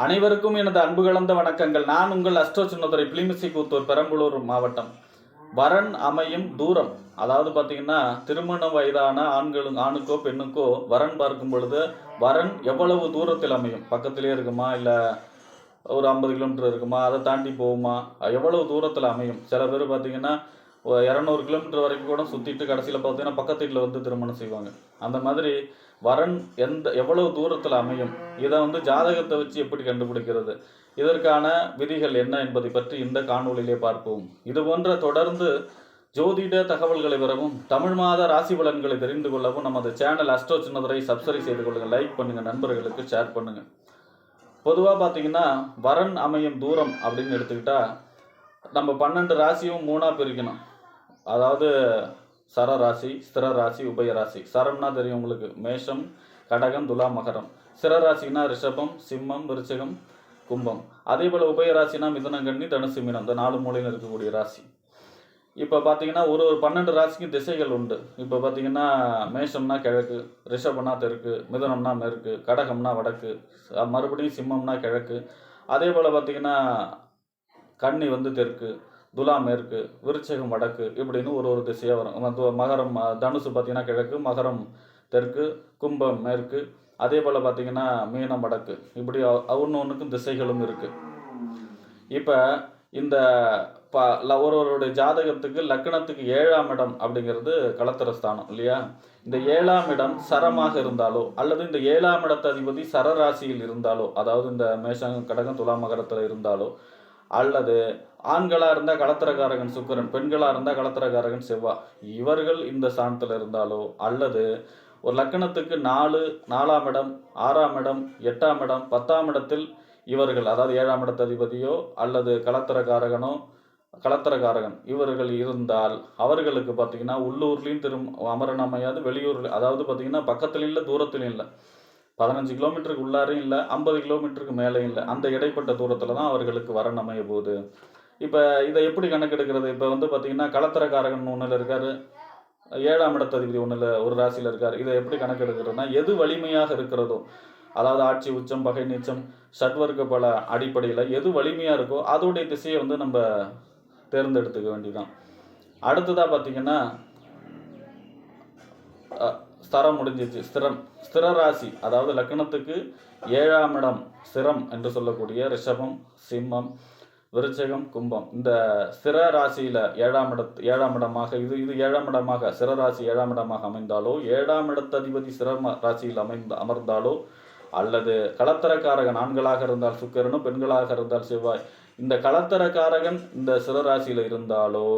அனைவருக்கும் எனது அன்பு கலந்த வணக்கங்கள். நான் உங்கள் அஸ்ட்ரோ சின்னதுரை பிளிமிசி கூத்தூர் பெரம்பலூர் மாவட்டம். வரன் அமையும் தூரம் அதாவது பார்த்தீங்கன்னா திருமண வயதான ஆண்களும் ஆணுக்கோ பெண்ணுக்கோ வரன் பார்க்கும் பொழுது வரன் எவ்வளவு தூரத்தில் அமையும்? பக்கத்திலே இருக்குமா? இல்லை ஒரு ஐம்பது கிலோமீட்டர் இருக்குமா? அதை தாண்டி போகுமா? எவ்வளவு தூரத்தில் அமையும்? சில பேர் பார்த்தீங்கன்னா இரநூறு கிலோமீட்டர் வரைக்கும் கூட சுற்றிட்டு கடைசியில் பார்த்தீங்கன்னா பக்கத்து வீட்டில் வந்து திருமணம் செய்வாங்க. அந்த மாதிரி வரன் எந்த எவ்வளவு தூரத்தில் அமையும்? இதை வந்து ஜாதகத்தை வச்சு எப்படி கண்டுபிடிக்கிறது? இதற்கான விதிகள் என்ன என்பதை பற்றி இந்த காணொலியிலே பார்ப்போம். இது போன்ற தொடர்ந்து ஜோதிட தகவல்களை பெறவும் தமிழ் மாத ராசி பலன்களை தெரிந்து கொள்ளவும் நமது சேனல் அஸ்ட்ரோ சின்னதுரை சப்ஸ்கிரைப் செய்து கொள்ளுங்கள் லைக் பண்ணுங்கள் நண்பர்களுக்கு ஷேர் பண்ணுங்கள் பொதுவாக பார்த்தீங்கன்னா வரன் அமையும் தூரம் அப்படின்னு எடுத்துக்கிட்டால் நம்ம பன்னெண்டு ராசியும் மூணாக பிரிக்கணும். அதாவது சர ராசி ஸ்திர ராசி உபய ராசி சரம்னா தெரியும் உங்களுக்கு. மேஷம் கடகம் துலா மகரம். ஸ்திர ராசினா ரிஷபம் சிம்மம் விருச்சகம் கும்பம். அதே போல் உபய ராசினா மிதுனங்கண்ணி தனுசு மீனம். இந்த நாலு மூலையில் இருக்கக்கூடிய ராசி. இப்போ பார்த்தீங்கன்னா ஒரு ஒரு பன்னெண்டு ராசிக்கும் திசைகள் உண்டு. இப்போ பார்த்தீங்கன்னா மேஷம்னா கிழக்கு ரிஷபம்னா தெற்கு மிதனம்னா மேற்கு கடகம்னா வடக்கு மறுபடியும் சிம்மம்னா கிழக்கு. அதே போல் பார்த்தீங்கன்னா கன்னி வந்து தெற்கு துலா மேற்கு விருச்சகம் வடக்கு இப்படின்னு ஒரு ஒரு திசையாக வரும். மகரம் தனுசு பார்த்தீங்கன்னா கிழக்கு மகரம் தெற்கு கும்பம் மேற்கு. அதே போல் பார்த்தீங்கன்னா மீனம் வடக்கு. இப்படி ஒன்று ஒன்றுக்கும் திசைகளும் இருக்குது இப்போ இந்த ப ல- ஒருவருடைய ஜாதகத்துக்கு லக்னத்துக்கு ஏழாம் இடம் அப்படிங்கிறது களத்திர ஸ்தானம் இல்லையா? இந்த ஏழாம் இடம் சரமாக இருந்தாலோ அல்லது இந்த ஏழாம் இடத்த அதிபதி சரராசியில் இருந்தாலோ அதாவது இந்த மேஷம் கடகம் துலாம் மகரத்தில் இருந்தாலோ அல்லது ஆண்களாக இருந்தால் கலத்திரக்காரகன் சுக்கிரன் பெண்களாக இருந்தால் களத்திரக்காரகன் செவ்வா. இவர்கள் இந்த ஸ்தானத்தில் இருந்தாலோ அல்லது ஒரு லக்கணத்துக்கு நாலு நாலாம் இடம் ஆறாம் இடம் எட்டாம் இடம் பத்தாம் இடத்தில் இவர்கள் அதாவது ஏழாம் இடத்த அதிபதியோ அல்லது கலத்திரக்காரகனோ கலத்திரக்காரகன் இவர்கள் இருந்தால் அவர்களுக்கு பார்த்தீங்கன்னா உள்ளூர்லேயும் திரும் அமரணமையாது வெளியூரில் அதாவது பார்த்தீங்கன்னா பக்கத்துலையும் இல்லை தூரத்துலையும் இல்லை. பதினஞ்சு கிலோமீட்டருக்கு உள்ளாரையும் இல்லை ஐம்பது கிலோமீட்டருக்கு மேலேயும் இல்லை. அந்த இடைப்பட்ட தூரத்தில் தான் அவர்களுக்கு வரன் அமைய போகுது. இப்போ இதை எப்படி கணக்கெடுக்கிறது? இப்போ வந்து பார்த்தீங்கன்னா களத்திரக்காரகன் ஒன்றில் இருக்கார் ஏழாம் இடத்ததிபதி ஒன்றில் ஒரு ராசியில் இருக்கார். இதை எப்படி கணக்கெடுக்கிறதுனா எது வலிமையாக இருக்கிறதோ அதாவது ஆட்சி உச்சம் பகை நீச்சம் சட்வர்க்க பல அடிப்படையில் எது வலிமையாக இருக்கோ அதோடைய திசையை வந்து நம்ம தேர்ந்தெடுத்துக்க வேண்டியதான் அடுத்ததாக பார்த்தீங்கன்னா ஸ்தரம் முடிஞ்சிச்சு. ஸ்திரம். ஸ்திர ராசி அதாவது லக்னத்துக்கு ஏழாம் இடம் ஸ்திரம் என்று சொல்லக்கூடிய ரிஷபம் சிம்மம் விருச்சகம் கும்பம். இந்த ஸ்திர ராசியில ஏழாம் இட ஏழாம் இடமாக இது இது ஏழாம் இடமாக சிற ராசி ஏழாம் இடமாக அமைந்தாலோ ஏழாம் இடத்ததிபதி சிற ராசியில் அமைந்த அமர்ந்தாலோ அல்லது களத்திரக்காரகன் ஆண்களாக இருந்தால் சுக்கிரனும் பெண்களாக இருந்தால் செவ்வாய். இந்த களத்திரக்காரகன் இந்த சிறராசியில் இருந்தாலோ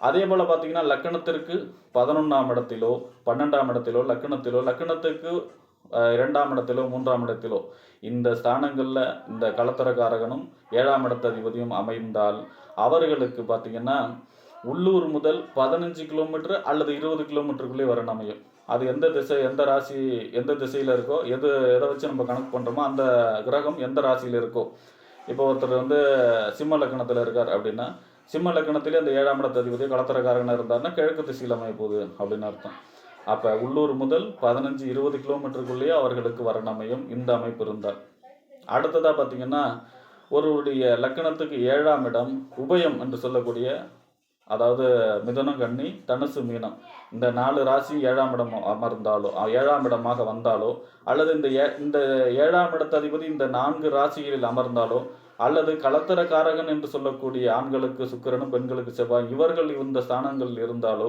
அதே போல் பார்த்தீங்கன்னா லக்கணத்திற்கு பதினொன்றாம் இடத்திலோ பன்னெண்டாம் இடத்திலோ லக்கணத்திலோ லக்கணத்துக்கு இரண்டாம் இடத்திலோ மூன்றாம் இடத்திலோ இந்த ஸ்தானங்களில் இந்த களத்திரக்காரகனும் ஏழாம் இடத்ததிபதியும் அமைந்தால் அவர்களுக்கு பார்த்தீங்கன்னா உள்ளூர் முதல் பதினஞ்சு கிலோமீட்டர் அல்லது இருபது கிலோமீட்டருக்குள்ளே வரணும் அமையும். அது எந்த திசை எந்த ராசி எந்த திசையில் இருக்கோ எது எதை வச்சு நம்ம கணக்கு பண்ணுறோமோ அந்த கிரகம் எந்த ராசியில் இருக்கோ. இப்போ ஒருத்தர் வந்து சிம்ம லக்கணத்தில் இருக்கார் அப்படின்னா சிம்ம லக்கணத்திலே அந்த ஏழாம் இடத்து அதிபதி களத்திரக்காரகனாக இருந்தார்னா கிழக்கு திசையில் அமைய போகுது அப்படின்னு அர்த்தம். அப்போ உள்ளூர் முதல் பதினஞ்சு இருபது கிலோமீட்டருக்குள்ளேயே அவர்களுக்கு வரன் அமையும். இந்த அமைப்பு இருந்தார் அடுத்ததாக பார்த்தீங்கன்னா ஒருவருடைய லக்கணத்துக்கு ஏழாம் இடம் உபயம் என்று சொல்லக்கூடிய அதாவது மிதனம் கண்ணி தனுசு மீனம். இந்த நாலு ராசி ஏழாம் இடம் அமர்ந்தாலோ ஏழாம் இடமாக வந்தாலோ அல்லது இந்த ஏ இந்த ஏழாம் இடத்த அதிபதி இந்த நான்கு ராசிகளில் அமர்ந்தாலோ அல்லது கலத்தரக்காரகன் என்று சொல்லக்கூடிய ஆண்களுக்கு சுக்கிரனும் பெண்களுக்கு செவ்வாய் இவர்கள் இந்த ஸ்தானங்கள் இருந்தாலோ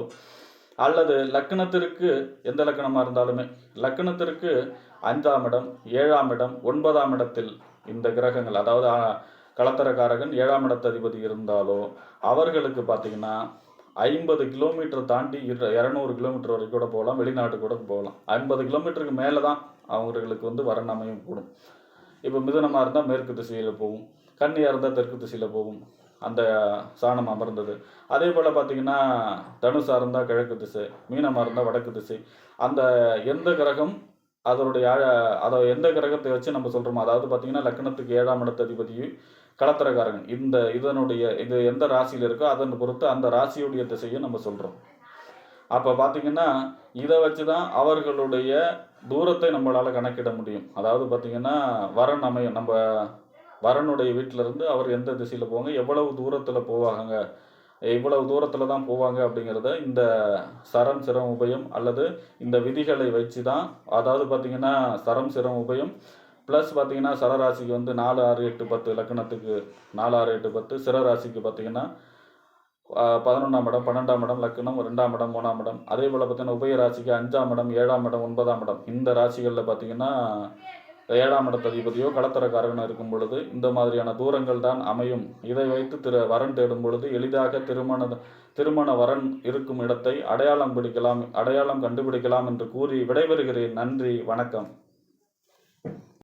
அல்லது லக்னத்திற்கு எந்த லக்கணமாக இருந்தாலுமே லக்னத்திற்கு ஐந்தாம் இடம் ஏழாம் இடம் ஒன்பதாம் இடத்தில் இந்த கிரகங்கள் அதாவது கலத்தரக்காரகன் ஏழாம் இடத்ததிபதி இருந்தாலோ அவர்களுக்கு பார்த்தீங்கன்னா ஐம்பது கிலோமீட்டர் தாண்டி இர- இரநூறு கிலோமீட்டர் வரைக்கும் கூட போகலாம் வெளிநாட்டு கூட போகலாம். ஐம்பது கிலோமீட்டருக்கு மேலே தான் அவங்களுக்கு வந்து வரணமையும் கூடும். இப்போ மிதுனமாக இருந்தால் மேற்கு திசையில் போகும் கன்னியாக இருந்தால் தெற்கு திசையில் போகும் அந்த சாணம் அமர்ந்தது. அதே போல் பார்த்தீங்கன்னா தனுசாக இருந்தால் கிழக்கு திசை மீனமாக இருந்தால் வடக்கு திசை. அந்த எந்த கிரகம் அதனுடைய அதை எந்த கிரகத்தை வச்சு நம்ம சொல்கிறோமோ அதாவது பார்த்தீங்கன்னா லக்னத்துக்கு ஏழாம் இடத்த அதிபதியும் களத்திரக்காரகன் இந்த இதனுடைய இது எந்த ராசியில் இருக்கோ அதன் பொறுத்து அந்த ராசியுடைய திசையை நம்ம சொல்கிறோம் அப்போ பார்த்தீங்கன்னா இதை வச்சு தான் அவர்களுடைய தூரத்தை நம்மளால் கணக்கிட முடியும். அதாவது பார்த்தீங்கன்னா வரன் அமையும் நம்ம வரனுடைய வீட்டில இருந்து அவர் எந்த திசையில் போவாங்க எவ்வளவு தூரத்தில் போவாங்க இவ்வளவு தூரத்தில் தான் போவாங்க அப்படிங்கிறத இந்த சரம் சிரம் உபயம் அல்லது இந்த விதிகளை வச்சு தான் அதாவது பார்த்தீங்கன்னா சரம் சிரம் உபயம் ப்ளஸ் பார்த்திங்கன்னா சரராசிக்கு வந்து நாலு ஆறு எட்டு பத்து லக்கணத்துக்கு நாலு ஆறு எட்டு பத்து சிரராசிக்கு பார்த்தீங்கன்னா பதினொன்றாம் இடம் பன்னெண்டாம் இடம் லக்னம் ரெண்டாம் இடம் மூணாம் இடம். அதே போல் பார்த்தீங்கன்னா உபய ராசிக்கு அஞ்சாம் இடம் ஏழாம் இடம் ஒன்பதாம் இடம். இந்த ராசிகளில் பார்த்தீங்கன்னா ஏழாம் இடத்த அதிபதியோ களத்திரக்காரகனோ இருக்கும் பொழுது இந்த மாதிரியான தூரங்கள் தான் அமையும். இதை வைத்து திரு வரன் தேடும் பொழுது எளிதாக திருமண திருமண வரன் இருக்கும் இடத்தை அடையாளம் பிடிக்கலாம் அடையாளம் கண்டுபிடிக்கலாம் என்று கூறி விடைபெறுகிறேன். நன்றி வணக்கம்.